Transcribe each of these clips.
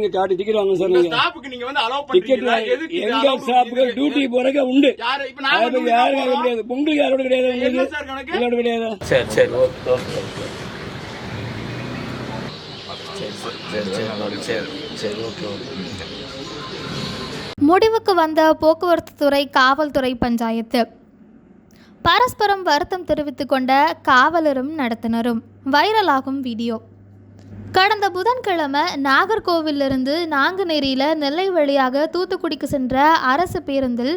நீங்க காட்டி டிக்கெட் வாங்க சார் நீங்க ஸ்டாப்புக்கு நீங்க வந்து அலோவ் எதுக்கு இது எங்க பண்றீங்க? டியூட்டி போறக்க உண்டு. யாரு? இப்ப பத்தி யாரும் கேட்க முடியாது. உங்களுக்கு யாரோட கிடையாது? உங்களுக்கு சார் கணக்கு? உங்களோட கிடையாது? சரி சரி ஓகே ஓகே ஓகே. சரி சரி சரி சரி சரி சரி ஓகே ஓகே. முடிவுக்கு வந்த போக்குவரத்து துறை காவல்துறை பஞ்சாயத்து. பரஸ்பரம் வருத்தம் தெரிவித்துக் கொண்ட காவலரும் நடத்துனரும். வைரலாகும் வீடியோ. கடந்த புதன்கிழமை நாகர்கோவிலிருந்து நாங்குநேரியில் நெல்லை வழியாக தூத்துக்குடிக்கு சென்ற அரசு பேருந்தில்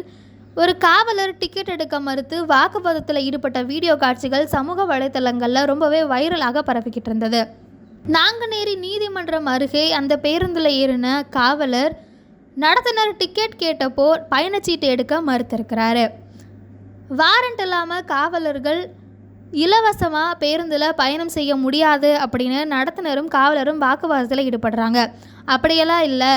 ஒரு காவலர் டிக்கெட் எடுக்க மறுத்து வாக்குவாதத்தில் ஈடுபட்ட வீடியோ காட்சிகள் சமூக வலைத்தளங்களில் ரொம்பவே வைரலாக பரவிக்கிட்டு இருந்தது. நாங்குநேரி நீதிமன்றம் அருகே அந்த பேருந்தில் ஏறின காவலர் நடத்துனர் டிக்கெட் கேட்டப்போ பயணச்சீட்டு எடுக்க மறுத்திருக்கிறாரு. வாரண்ட் இல்லாமல் காவலர்கள் இலவசமாக பேருந்தில் பயணம் செய்ய முடியாது அப்படின்னு நடத்துனரும் காவலரும் வாக்குவாதத்தில் ஈடுபடுறாங்க. அப்படியெல்லாம் இல்லை.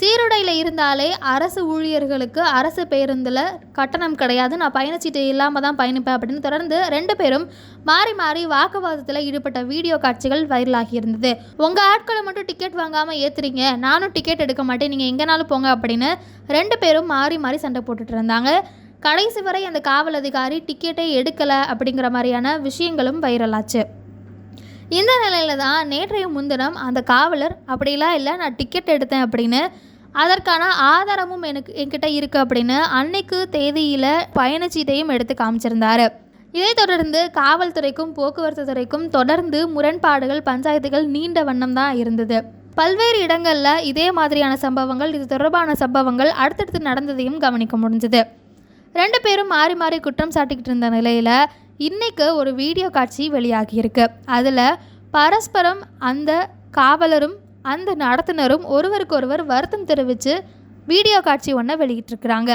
சீருடையில் இருந்தாலே அரசு ஊழியர்களுக்கு அரசு பேருந்தில் கட்டணம் கிடையாது. நான் பயணச்சீட்டு இல்லாமல் தான் பயணிப்பேன் அப்படின்னு தொடர்ந்து ரெண்டு பேரும் மாறி மாறி வாக்குவாதத்தில் ஈடுபட்ட வீடியோ காட்சிகள் வைரலாகி இருந்தது. உங்கள் ஆட்களை மட்டும் டிக்கெட் வாங்காமல் ஏற்றுறீங்க நானும் டிக்கெட் எடுக்க மாட்டேன். நீங்கள் எங்கேனாலும் போங்க அப்படின்னு ரெண்டு பேரும் மாறி மாறி சண்டை போட்டுட்டு இருந்தாங்க. கடைசி வரை அந்த காவல் அதிகாரி டிக்கெட்டை எடுக்கலை அப்படிங்கிற மாதிரியான விஷயங்களும் வைரலாச்சு இந்த நிலையில தான் நேற்றைய முன்தினம் அந்த காவலர் அப்படிலாம் இல்லை நான் டிக்கெட் எடுத்தேன் அப்படின்னு அதற்கான ஆதாரமும் எனக்கு என்கிட்ட இருக்குது அப்படின்னு அன்னைக்கு தேதியில் பயணச்சீட்டையும் எடுத்து காமிச்சிருந்தாரு. இதைத் தொடர்ந்து காவல்துறைக்கும் போக்குவரத்து துறைக்கும் தொடர்ந்து முரண்பாடுகள் பஞ்சாயத்துகள் நீண்ட வண்ணம் தான் இருந்தது. பல்வேறு இடங்களில் இதே மாதிரியான சம்பவங்கள் இது தொடர்பான சம்பவங்கள் அடுத்தடுத்து நடந்ததையும் கவனிக்க முடிஞ்சது. ரெண்டு பேரும் மாறி மாறி குற்றம் சாட்டிக்கிட்டு இருந்த நிலையில் இன்றைக்கு ஒரு வீடியோ காட்சி வெளியாகியிருக்கு. அதில் பரஸ்பரம் அந்த காவலரும் அந்த நடத்துனரும் ஒருவருக்கொருவர் வருத்தம் தெரிவித்து வீடியோ காட்சி ஒன்றை வெளியிட்டிருக்கிறாங்க.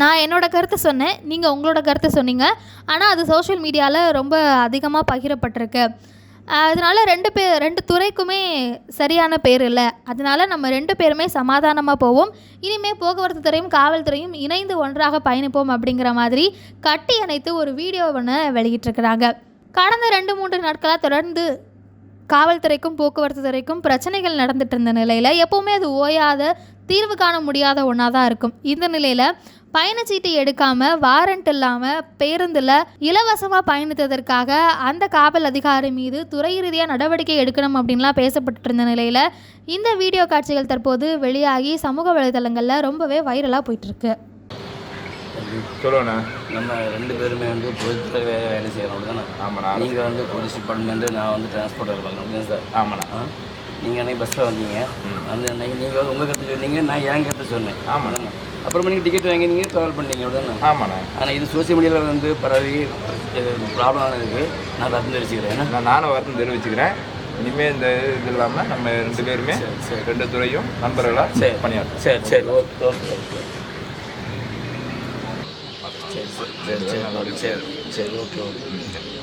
நான் என்னோட கருத்தை சொன்னேன் நீங்கள் உங்களோட கருத்தை சொன்னீங்க. ஆனால் அது சோஷியல் மீடியாவில் ரொம்ப அதிகமாக பகிரப்பட்டிருக்கு. அதனால ரெண்டு பேர் ரெண்டு துறைக்குமே சரியான பேர் இல்லை. அதனால நம்ம ரெண்டு பேருமே சமாதானமாக போவோம். இனிமேல் போக்குவரத்து துறையும் காவல்துறையும் இணைந்து ஒன்றாக பயணிப்போம் அப்படிங்கிற மாதிரி கட்டி அணைத்து ஒரு வீடியோ ஒன்று வெளியிட்டிருக்கிறாங்க. கடந்த ரெண்டு மூன்று நாட்களாக தொடர்ந்து காவல்துறைக்கும் போக்குவரத்து துறைக்கும் பிரச்சனைகள் நடந்துட்டு இருந்த நிலையில் எப்போவுமே அது ஓயாத தீர்வு காண முடியாத ஒன்றா தான் இருக்கும். இந்த நிலையில் பயணச்சீட்டு எடுக்காமல் வாரண்ட் இல்லாமல் பேருந்தில் இலவசமாக பயணித்ததற்காக அந்த காவல் அதிகாரி மீது துறை ரீதியாக நடவடிக்கை எடுக்கணும் அப்படின்லாம் பேசப்பட்டு இருந்த நிலையில் இந்த வீடியோ காட்சிகள் தற்போது வெளியாகி சமூக வலைதளங்களில் ரொம்பவே வைரலாக போயிட்டுருக்கு. சொல்லுண்ணா. நம்ம ரெண்டு பேருமே வந்து பொதுத்துறை வேலை செய்கிறோம் அப்படிதானே? ஆமாண்ணா. நீங்கள் வந்து போலீஸ் டிபார்ட்மெண்ட்டு நான் வந்து டிரான்ஸ்போர்ட் ஓகே சார். ஆமாண்ணா. நீங்கள் அன்னைக்கு பஸ்ஸில் வந்தீங்க. வந்து அன்னைக்கு நீங்கள் வந்து உங்கள் கருத்து சொன்னீங்க நான் என் கருத்து சொன்னேன். ஆமாண்ணா. அப்புறமா நீங்கள் டிக்கெட் வாங்கி நீங்கள் ட்ராவல் பண்ணீங்க அப்படிதானே ஆமாண்ணா. ஆனால் இது சோசியல் மீடியாவில் வந்து பரவி ப்ராப்ளம் இருக்குது நான் ரத்து தெரிவிச்சுக்கிறேன் நானும் வருத்தம் தெரிவிச்சுக்கிறேன். இனிமேல் இந்த இது இல்லாமல் நம்ம ரெண்டு பேருமே ரெண்டு துறையும் நண்பர்களாக சரி. பணியாற்றும் சரி சரி. ஓகே ஓகே ஓகே சரி சரி. சரி சரி. சரி சரி. Okay okay.